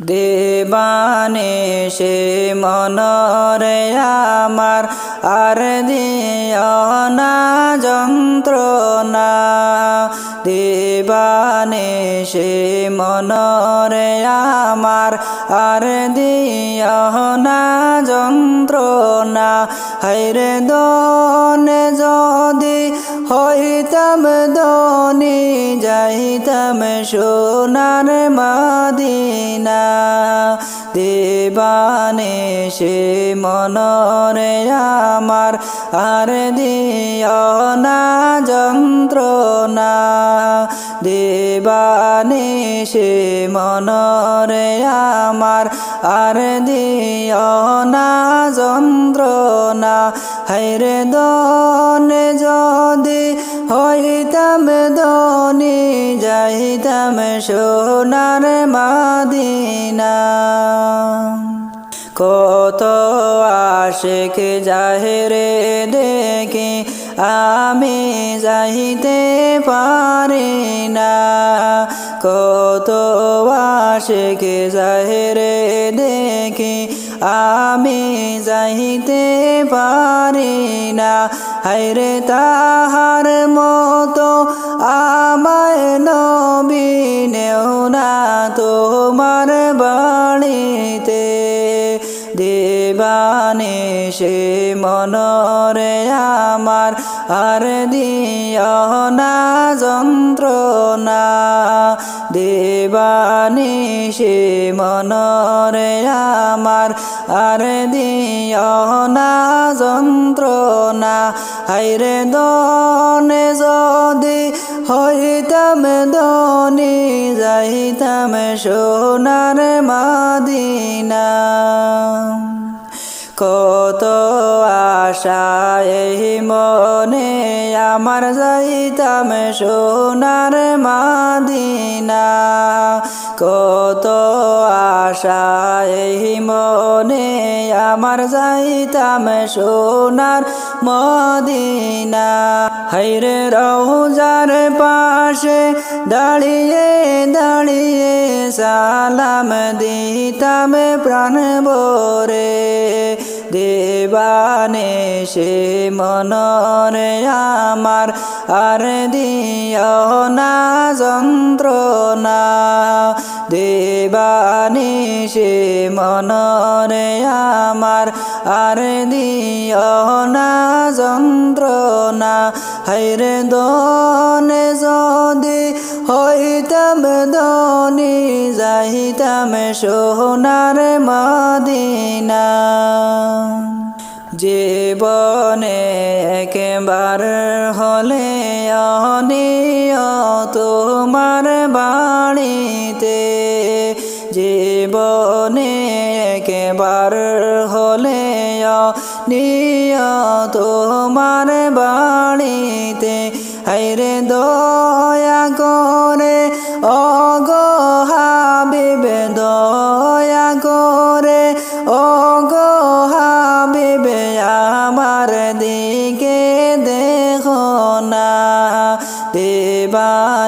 দেবানে সে মনরে আমার আর দিও না যন্ত্রণা। দেবানে সে মনরে আমার আর দিও না যন্ত্রণা দনে যদি হইতাম দনি যাইতাম সোনার মাদিনা। দেবানে সে মনরে আমার আর দিও না দেবানে সে মনরে আমার আর দিও না হাইরে দনে যদি হইতাম দনি, যাইতাম সোনার মাদিনা। কত আশেক জাহেরে দেখি, আমি যাইতে পারি না। কত আশেক জাহেরে দেখি আমি যাইতে পারি না। হাইরে তাহার মতো আমায় নবী নেও না তোমার বাড়িতে দেবানে সে মনরে আমার, আর দিও না যন্ত্রণা। দেবানে সে মনরে আমার, আর দিও না যন্ত্রণা। হাইরে দনে যদি হইতাম দনি, যাইতাম সোনার মাদিনা। কত আশা, এই মনে আমার যাইতাম সোনার মাদিনা। কত আশা, এই মনে আমার যাইতাম সোনার মদিনা। হাইরে রৌজার পাশে দাঁড়িয়ে দাঁড়িয়ে সালাম দিতাম প্রাণ বরে দেবানে সে মনরে আমার আর দিও না যন্ত্রণা। দেবানে সে মনরে আমার আর দিও না যন্ত্রণা। হাইরে দনে যদি হইতাম দনি, যাইতাম সোনার মদিনা। জীবনে একবার হলে একবার হলে নিয় তোমার বাড়িতে হাইরে দয়া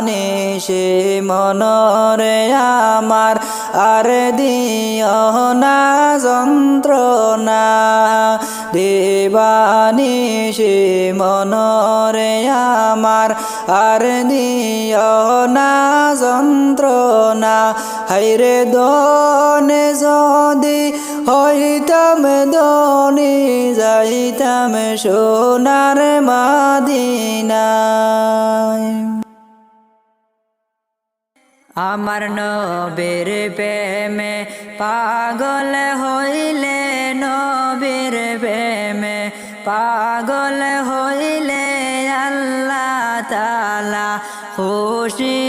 দেবানে সে মনরে আমার, আর দিও না যন্ত্রণা। দেবানি সে মনরে আমার, আর দিও না যন্ত্রণা। হাইরে দনে যদি হইতাম, দনি যাইতাম সোনার মাদিনায়। আমার নবীর প্রেমে পাগল হইলে নবীর প্রেমে পাগল হইলে আল্লাহ তালা খুশি।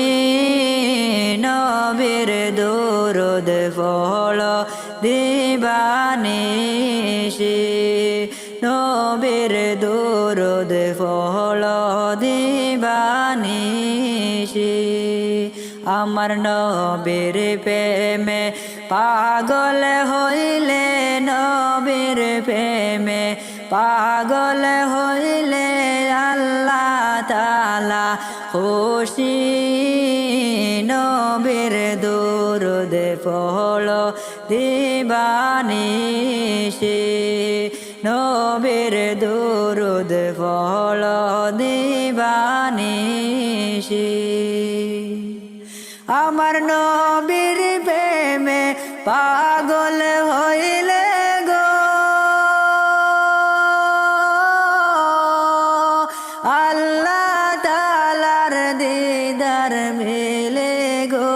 নবীর দুরুদ ফল দিবানিসি নবীর দুরুদ ফল দিবানিসি আমার নবীর প্রেমে পাগল হইলে নবীর প্রেমে পাগল হইলে আল্লাহ তালা খুশি। নবীর দুরুদ ফল দিবানিশি। নবীর দুরুদ ফল দিবানিশি। আমার নবীর প্রেমে পাগল হইলে গো। আল্লাহ তালার দিদার মেলে গো।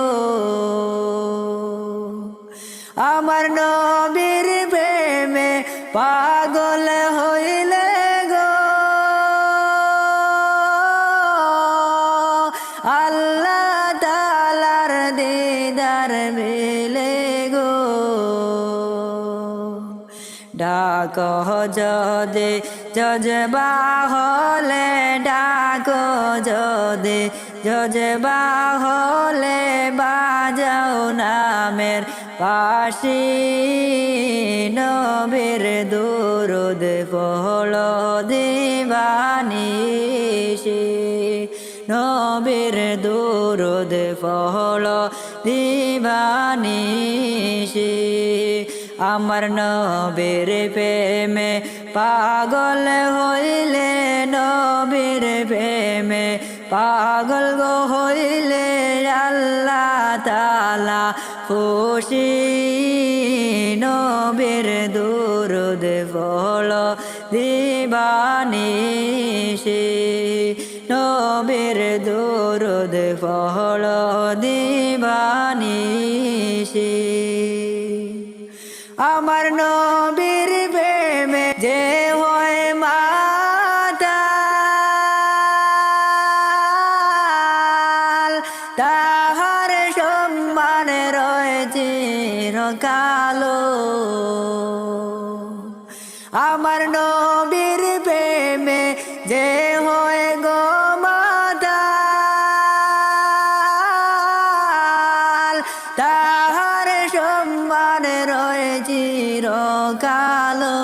আমার নবীর প্রেমে পাগল হইলে গো। আল্লাহ মেলে গো। ডাক যদে যজবা হলে, ডাক যদে যজবা হলে, বাজাও নামের পাশি। নবীর দুরুদ ফল দিবানিশি নবীর দুরুদ ফল দিবানিশি। আমার নবীর প্রেমে পাগল হইলে নবীর প্রেমে পাগল গো হইলে আল্লাহ তালা খুশি। নবীর দুরুদ ফল দিবানিশি। নবীর দুরুদ ফল দিবানিসে আমার নবীর কালো।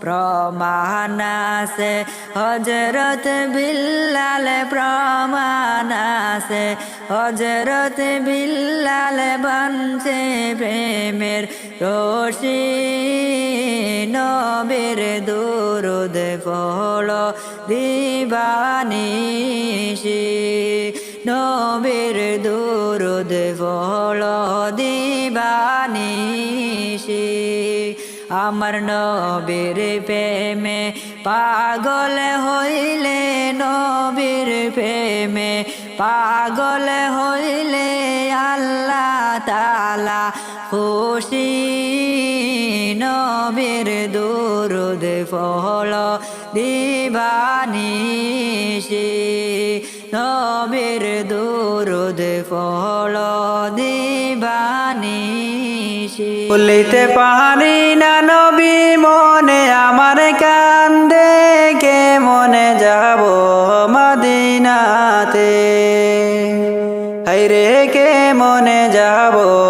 প্রমাণাসে হজরত বিল্লাল প্রমাণাসে হজরত বিল্লাল বনছে প্রেমের রশি। নবীর দুরুদ ফল দিবানিশি। নবীর দুরুদ ফল দিবানিশি। আমার নবীর প্রেমে পাগল হইলে, নবীর প্রেমে পাগল হইলে আল্লাহ তালা খুশি। নবীর দুরুদ ফল দিবানিশি। নবীর দুরুদ ফল দেবানিসি বলিতে পারি না নবী, মনে আমার কান্দে কে মনে যাব মদিনাতে? হাইরে কে মনে যাব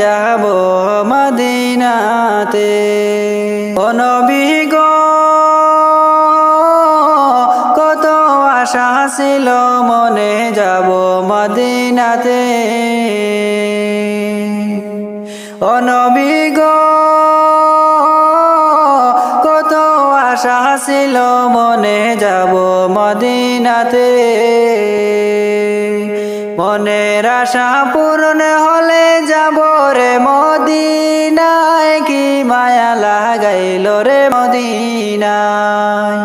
যাব মদিনাতে। অনবিগ কত আশা ছিল মনে যাব মদিনাতে। অনবিগ কত আশা ছিল মনে যাব মদিনাতে। মনের আশা পূরণ মায়া লাগাইল রে মদিনায়।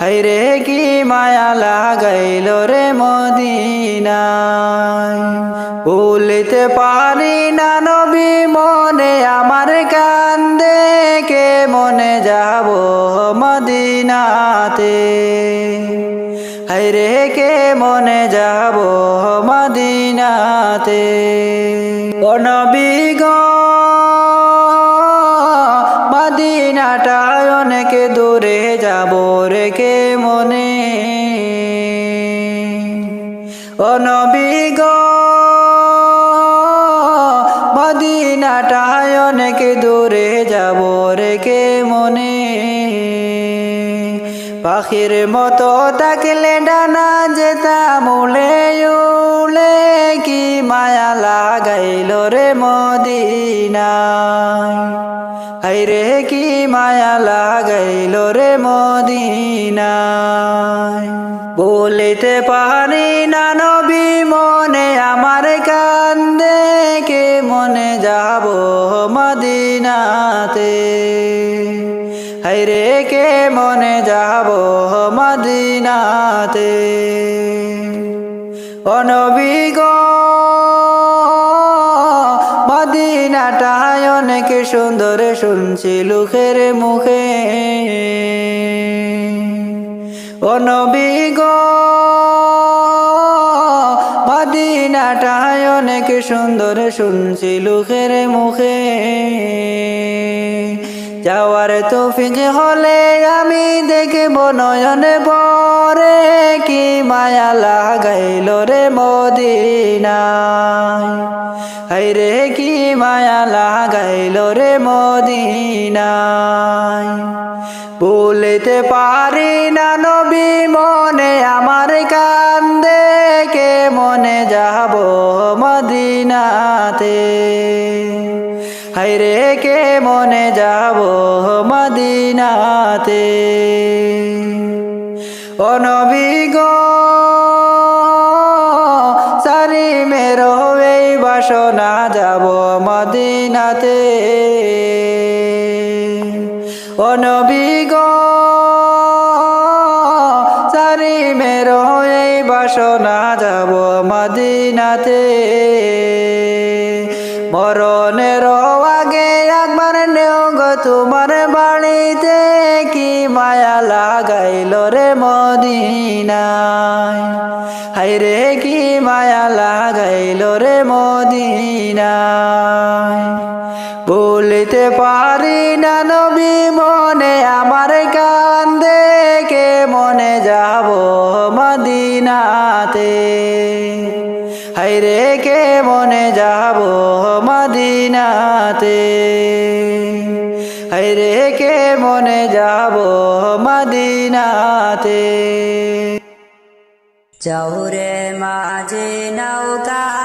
হাইরে কি মায়া লাগাইল রে মদিনায়। বলিতে পারি না নবী, মনে আমার কান্দে, কে মনে যাব মদিনাতে? হাইরে কে মনে যাব মদিনাতে? অনবিগ অনেক দূরে যাব রে কে মনে? অনবিগ মদিনাটায় অনেক দূরে যাব রেখে মনে? পাখির মতো তাকলে ডানা যেতাম উলে উলে কি মায়া লাগাইল রে মদিনায় হাইরে কি মায়া লাগাইল রে মদিনায়? বলিতে পারি না নবী, মনে আমার কান্দে, কে মনে যাব মদিনাতে? হাইরে কে মনে যাব মদিনাতে? অনবিগ মদিনাটায় অনেক সুন্দর শুনছি লোকের মুখে। অনবিগ মদিনাটায় অনেক সুন্দর শুনছি লোকের মুখে। যাওয়ার তৌফিক হলে আমি দেখব নয়নে বরে কি মায়া লাগাইল রে মদিনায়। হাইরে কি মায়া লাগাইল রে মদিনায়। বলিতে পারি না নবী, মনে আমার কান্দে কে মনে যাব মদিনাতে? হাইরে কে মনে যাব মদিনাতে? অনবিগ মদিনাতে। ও নবী গো সারি মেরো এই বাসনা মনে যাব মদিনাতে। হাইরে কে মনে যাব মদিনাতে? হাইরে কে মনে যাব মদিনাতে? চৌরে মাঝে নৌকা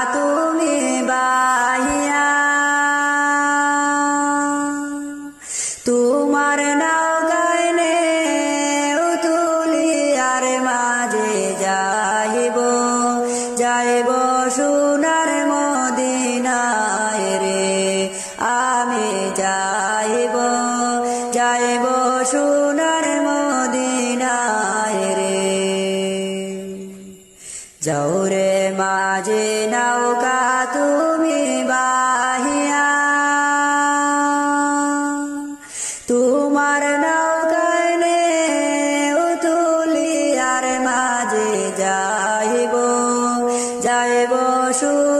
যাইব যাইব সু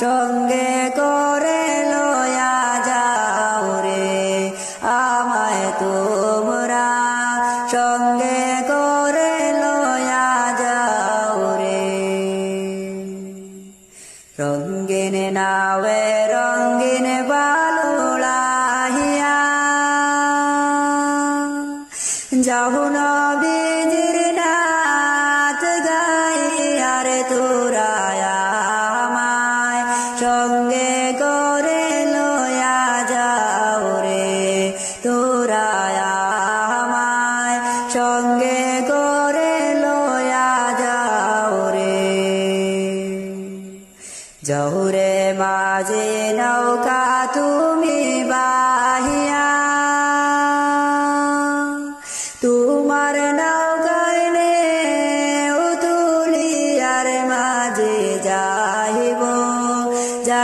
সঙ্গে talking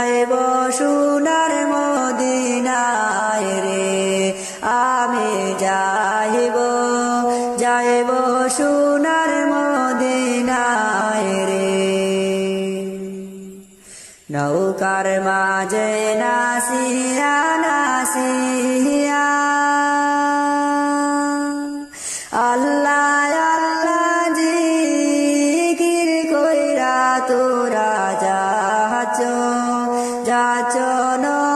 যাইব সোনার মদিনায় রে? আমি যাইব যাইব সোনার মদিনায় রে। নৌকার মাঝে নাসিয়া নাসিয়া no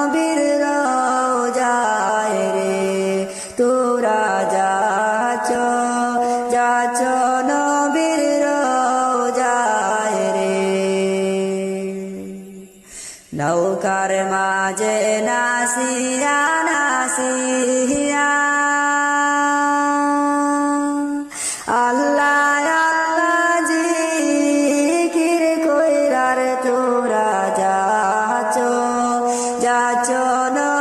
ربنا